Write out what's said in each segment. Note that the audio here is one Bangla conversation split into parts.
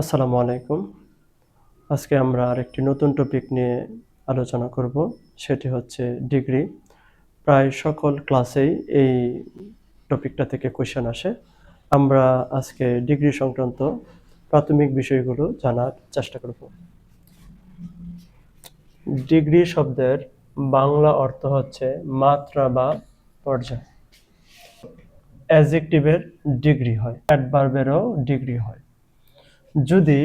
আসসালামু আলাইকুম। আজকে আমরা আরেকটি নতুন টপিক নিয়ে আলোচনা করব, সেটি হচ্ছে ডিগ্রি প্রায় সকল ক্লাসেই এই টপিকটা থেকে কোয়েশ্চেন আসে। আমরা আজকে ডিগ্রি সংক্রান্ত প্রাথমিক বিষয়গুলো জানার চেষ্টা করব। ডিগ্রি শব্দের বাংলা অর্থ হচ্ছে মাত্রা বা পর্যায়। অ্যাজেক্টিভের ডিগ্রি হয় অ্যাডভার্বেরও ডিগ্রি হয়। যদি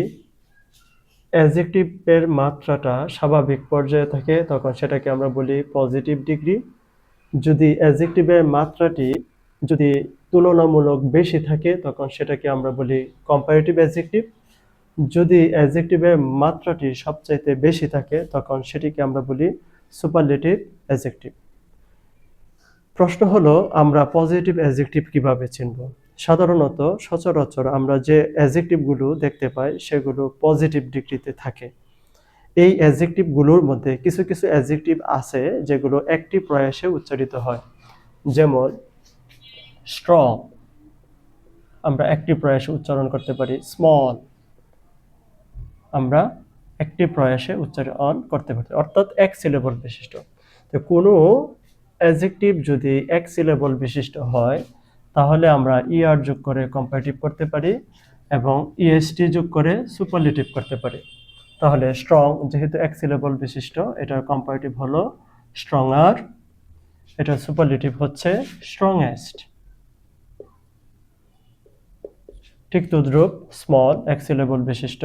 অ্যাজেক্টিভের মাত্রাটা স্বাভাবিক পর্যায়ে থাকে, তখন সেটাকে আমরা বলি পজিটিভ ডিগ্রি যদি অ্যাজেক্টিভের মাত্রাটি যদি তুলনামূলক বেশি থাকে, তখন সেটাকে আমরা বলি কম্পারেটিভ অ্যাজেক্টিভ যদি অ্যাজেক্টিভের মাত্রাটি সবচাইতে বেশি থাকে, তখন সেটিকে আমরা বলি সুপারলেটিভ অ্যাজেক্টিভ প্রশ্ন হলো, আমরা পজিটিভ অ্যাজেক্টিভ কীভাবে চিনব? সাধারণত সচরাচর আমরা যে অ্যাজেক্টিভগুলো দেখতে পাই, সেগুলো পজিটিভ ডিগ্রিতে থাকে। এই অ্যাজেক্টিভগুলোর মধ্যে কিছু কিছু অ্যাজেক্টিভ আছে যেগুলো একটি প্রয়াসে উচ্চারিত হয়। যেমন স্ট্রং আমরা একটি প্রয়াসে উচ্চারণ করতে পারি। স্মল আমরা একটি প্রয়াসে উচ্চারণ করতে পারি। অর্থাৎ এক সিলেবল বিশিষ্ট। তো কোনো অ্যাজেক্টিভ যদি এক সিলেবল বিশিষ্ট হয় তাহলে আমরা ইআর যোগ করে কম্পারেটিভ করতে পারি এবং ইএসটি যোগ করে সুপারলেটিভ করতে পারি। তাহলে স্ট্রং যেহেতু এক সিলেবল বিশিষ্ট, এটার কম্পারেটিভ হলো স্ট্রংয়ার এটার সুপারলেটিভ হচ্ছে স্ট্রংয়েস্ট ঠিক তদ্রুপ স্মল এক সিলেবল বিশিষ্ট,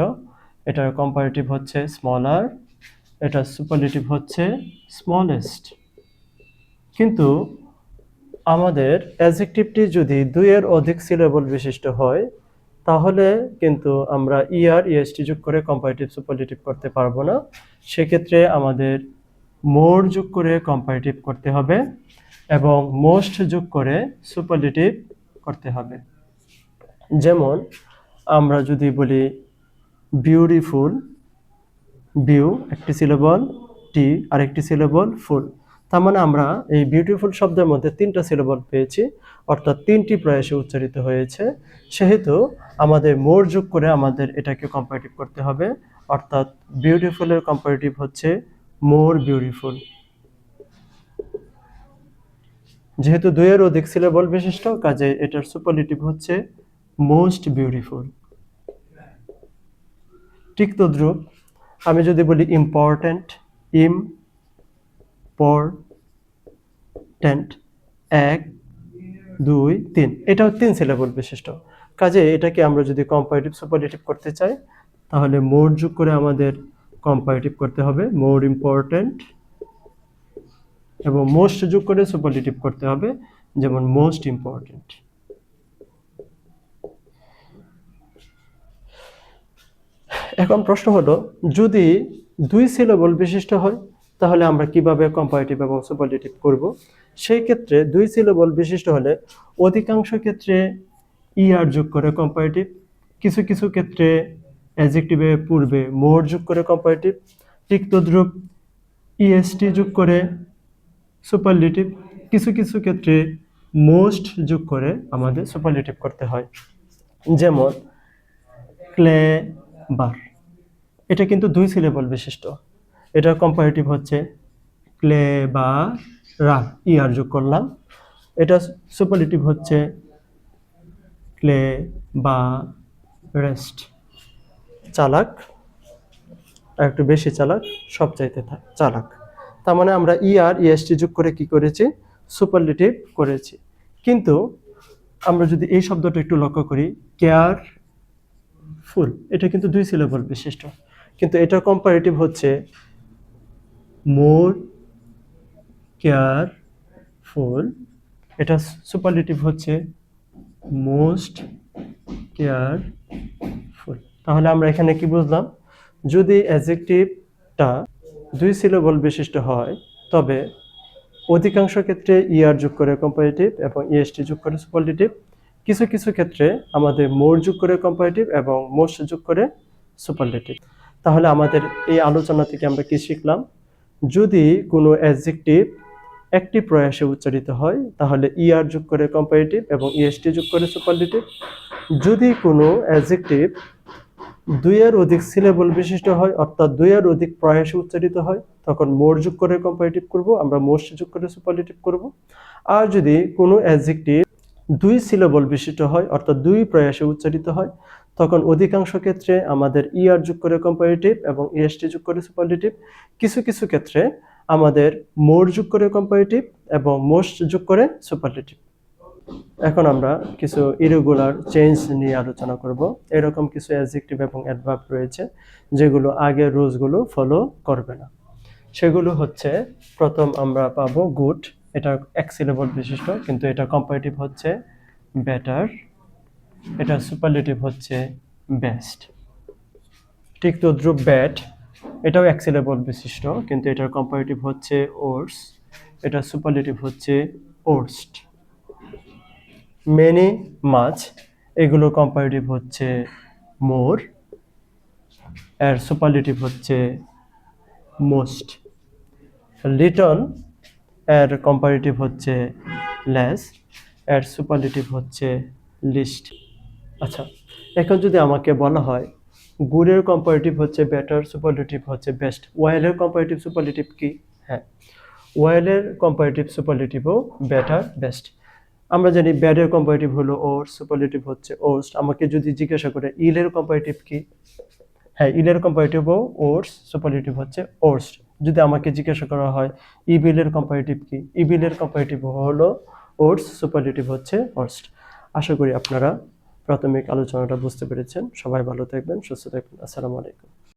এটার কম্পারেটিভ হচ্ছে স্মলার এটার সুপারলেটিভ হচ্ছে স্মলেস্ট কিন্তু আমাদের অ্যাজেক্টিভটি যদি দুইয়ের অধিক সিলেবল বিশিষ্ট হয়, তাহলে কিন্তু আমরা ইআর ইএসটি যোগ করে কম্পারেটিভ সুপারলেটিভ করতে পারব না। সেক্ষেত্রে আমাদের মোর যোগ করে কম্পারেটিভ করতে হবে এবং মোস্ট যোগ করে সুপারলেটিভ করতে হবে। যেমন আমরা যদি বলি বিউটিফুল বিউ একটি সিলেবল টি আরেকটি সিলেবল ফুল তার মানে আমরা এই বিউটিফুল শব্দের মধ্যে তিনটা সিলেবল পেয়েছি, অর্থাৎ তিনটি প্রয়াসে উচ্চারিত হয়েছে। সেহেতু আমাদের মোর যোগ করে আমাদের এটাকে কম্পারেটিভ করতে হবে, অর্থাৎ বিউটিফুলের কম্পারেটিভ হচ্ছে মোর বিউটিফুল যেহেতু দুইয়ের অধিক সিলেবল বিশিষ্ট, কাজে এটার সুপারলেটিভ হচ্ছে মোস্ট বিউটিফুল ঠিক তদ্রুপ, আমি যদি বলি ইম্পর্ট্যান্ট ইম পরটেন্ট এক, দুই, তিন। এটাও তিন সিলেবল বিশিষ্ট। কাজে এটাকে আমরা যদি কম্পারেটিভ সুপারলেটিভ করতে চাই, তাহলে মোর যোগ করে আমাদের কম্পারেটিভ করতে হবে মোর ইম্পর্ট্যান্ট এবং মোস্ট যোগ করে সুপারলেটিভ করতে হবে, যেমন মোস্ট ইম্পর্ট্যান্ট এখন প্রশ্ন হলো, যদি দুই সিলেবল বিশিষ্ট হয় তাহলে আমরা কীভাবে কম্পারেটিভ এবং সুপারলেটিভ করব? সেই ক্ষেত্রে দুই সিলেবল বিশিষ্ট হলে অধিকাংশ ক্ষেত্রে ইআর যোগ করে কম্পারেটিভ কিছু কিছু ক্ষেত্রে অ্যাজেক্টিভে পূর্বে মোর যোগ করে কম্পারেটিভ ঠিক তদ্রুপ ইএসটি যোগ করে সুপারলেটিভ কিছু কিছু ক্ষেত্রে মোস্ট যোগ করে আমাদের সুপারলেটিভ করতে হয়। যেমন ক্লে বার এটা কিন্তু দুই সিলেবল বিশিষ্ট। এটার কম্পারেটিভ হচ্ছে ক্লে বা রা ই আর যোগ করলাম। এটা সুপারলেটিভ হচ্ছে ক্লে বা রেস্ট চালাক, একটু বেশি চালাক, সবচাইতে চালাক। তার মানে আমরা ই আর ইএসটি যোগ করে কি করেছি? সুপারলেটিভ করেছি। কিন্তু আমরা যদি এই শব্দটা একটু লক্ষ্য করি কেয়ার ফুল এটা কিন্তু দুই সিলেবল বিশিষ্ট। কিন্তু এটা কম্পারেটিভ হচ্ছে মোর কেয়ারফুল এটা সুপারলেটিভ হচ্ছে মোস্ট কেয়ারফুল তাহলে আমরা এখানে কি বুঝলাম? যদি অ্যাজেক্টিভটা দুই সিলেবল বিশিষ্ট হয়, তবে অধিকাংশ ক্ষেত্রে ইআর যোগ করে কম্পারেটিভ এবং ইএসটি যোগ করে সুপারলেটিভ কিছু কিছু ক্ষেত্রে আমাদের মোর যোগ করে কম্পারেটিভ এবং মোস্ট যোগ করে সুপারলেটিভ তাহলে আমাদের এই আলোচনা থেকে আমরা কি শিখলাম? যদি কোনো অ্যাডজেক্টিভ একটি প্রয়াসে উচ্চারিত হয়, তাহলে ইআর যোগ করে কম্পারেটিভ এবং ইএসটি যোগ করে সুপারলেটিভ যদি কোনো অ্যাডজেক্টিভ দুইয়ের অধিক সিলেবল বিশিষ্ট হয়, অর্থাৎ দুইয়ের অধিক প্রয়াসে উচ্চারিত হয়, তখন মোর যোগ করে কম্পারেটিভ করব, আমরা মোস্ট যোগ করে সুপারলেটিভ করব। আর যদি কোনো অ্যাডজেক্টিভ দুই সিলেবল বিশিষ্ট হয়, অর্থাৎ দুই প্রয়াসে উচ্চারিত হয় তখন অধিকাংশ ক্ষেত্রে আমাদের ইআর যোগ করে কম্পারেটিভ এবং ইএসটি যোগ করে সুপারলেটিভ কিছু কিছু ক্ষেত্রে আমাদের মোর যোগ করে কম্পারেটিভ এবং মোস্ট যোগ করে সুপারলেটিভ এখন আমরা কিছু ইরেগুলার চেঞ্জ নিয়ে আলোচনা করব। এরকম কিছু অ্যাডজেক্টিভ এবং অ্যাডভার্ব রয়েছে, যেগুলো আগের রুলসগুলো ফলো করবে না। সেগুলো হচ্ছে, প্রথম আমরা পাবো গুড এটা এক সিলেবল বিশিষ্ট, কিন্তু এটা কম্পারেটিভ হচ্ছে বেটার এটা সুপারলেটিভ হচ্ছে বেস্ট ঠিক তো তদ্রুপ ব্যাট এটাও এক সিলেবল বিশিষ্ট, কিন্তু এটার কম্পারেটিভ হচ্ছে ওর্স এটা সুপারলেটিভ হচ্ছে ওর্স্ট মেনি মাছ এগুলো কম্পারেটিভ হচ্ছে মোর এর সুপারলেটিভ হচ্ছে মোস্ট লিটন এর কম্পারেটিভ হচ্ছে লেস এর সুপারলেটিভ হচ্ছে লিস্ট আচ্ছা এখন যদি আমাকে বলা হয়, গুডের কম্পারেটিভ হচ্ছে বেটার সুপারলেটিভ হচ্ছে বেস্ট ওয়েলের কম্পারেটিভ সুপারলেটিভ কি? হ্যাঁ ওয়েলের কম্পারেটিভ সুপারলেটিভও বেটার বেস্ট আমরা জানি ব্যাডের কম্পারেটিভ হলো ওর সুপারলেটিভ হচ্ছে ওস্ট আমাকে যদি জিজ্ঞাসা করে, ইলের কম্পারেটিভ কি? হ্যাঁ ইলের কম্পারেটিভও ওর্স সুপারলেটিভ হচ্ছে ওর্স্ট যদি আমাকে জিজ্ঞাসা করা হয়, ইবিলের কম্পারেটিভ কি? ইবিলের কম্পারেটিভ হলো ওর্স সুপারলেটিভ হচ্ছে ওর্স্ট আশা করি আপনারা প্রাথমিক আলোচনাটা বুঝতে পেরেছেন। সবাই ভালো থাকবেন সুস্থ থাকবেন। আসসালামু আলাইকুম।